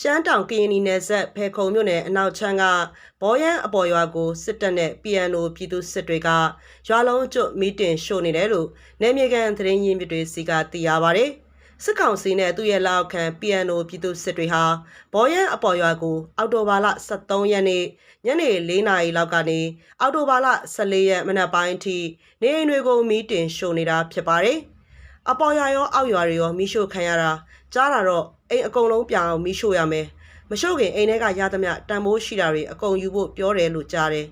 ရှမ်းတောင်ကရင်နီနယ်ဆက်ဖေခုံမြို့နယ်အနောက်ချမ်းကဘောရန်အပေါ်ရွာကိုစစ်တပ်နဲ့ PNO ပြည်သူစစ်တွေကရွာလုံးကျွတ်မီတင်ရှို့နေတယ်လို့နယ်မြေကန်သတင်းရင်းမြစ်တွေစီကသိရပါဗျ။စစ်ကောင်စီနဲ့သူ့ရဲ့လက်အောက်ခံ PNO ပြည်သူစစ်တွေဟာဘောရန်အပေါ်ရွာကို အော်တိုဘာလ23ရက်နေ့ညနေ4နာရီလောက်ကနေအော်တိုဘာလ14ရက်မနက်ပိုင်းအထိနေအိမ်တွေကိုမီတင်ရှို့နေတာဖြစ်ပါတယ်။ အပေါ်ရွာရောအောက်ရွာတွေရောမီးရှို့ခံရတာကြားတာတော့အိမ်အကုန်လုံးပြောင်အောင်မီးရှို့ရမယ်မရှို့ခင်အိမ်ထဲကရသမျှတန်ဖိုးရှိတာတွေအကုန်ယူဖို့ပြောတယ်လို့ကြားတယ်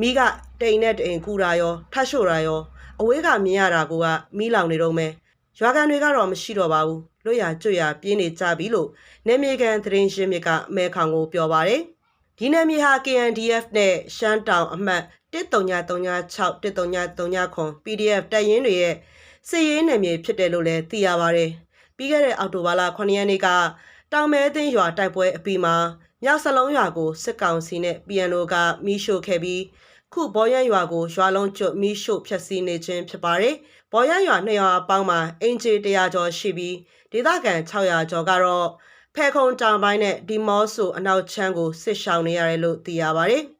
မီးကတိမ်နဲ့တိမ်ကူတာရောထတ်ရှို့တာရောအဝေးကမြင်ရတာကမီးလောင်နေတော့မယ်ရွာကန်တွေကတော့မရှိတော့ပါဘူးလွတ်ရကျွတ်ရပြင်းနေကြပြီလို့နေမြေကန်သတင်းရှင်းမြစ်ကမဲခေါင်ကိုပြောပါတယ်ဒီနယ်မြေဟာ KNDF နဲ့ရှမ်းတောင်အမှတ်13936 13939 PDF တပ်ရင်းတွေရဲ့ စစ်ရေးနယ်မြေဖြစ်တယ်လို့လည်းသိရပါတယ်။ပြီးခဲ့တဲ့အောက်တိုဘာလ9ရက်နေ့ကတောင်မဲသိန်းရွာတိုက်ပွဲအပြီးမှာမြောက်စလုံးရွာကိုစစ်ကောင်စီနဲ့ PNO ကမီးရှို့ခဲ့ပြီးခုဘော်ရန်ရွာကိုရွာလုံးကျွတ်မီးရှို့ဖျက်ဆီးနေခြင်းဖြစ်ပါတယ်။ဘော်ရန်ရွာနှစ်ရွာအပေါင်းမှာအင်ဂျီ100ကျော်ရှိပြီးဒေသခံ600ကျော်ကတော့ဖဲခုံတောင်ပိုင်းနဲ့ဒီမော့ဆိုအနောက်ချမ်းကိုစစ်ရှောင်နေရတယ်လို့သိရပါတယ်။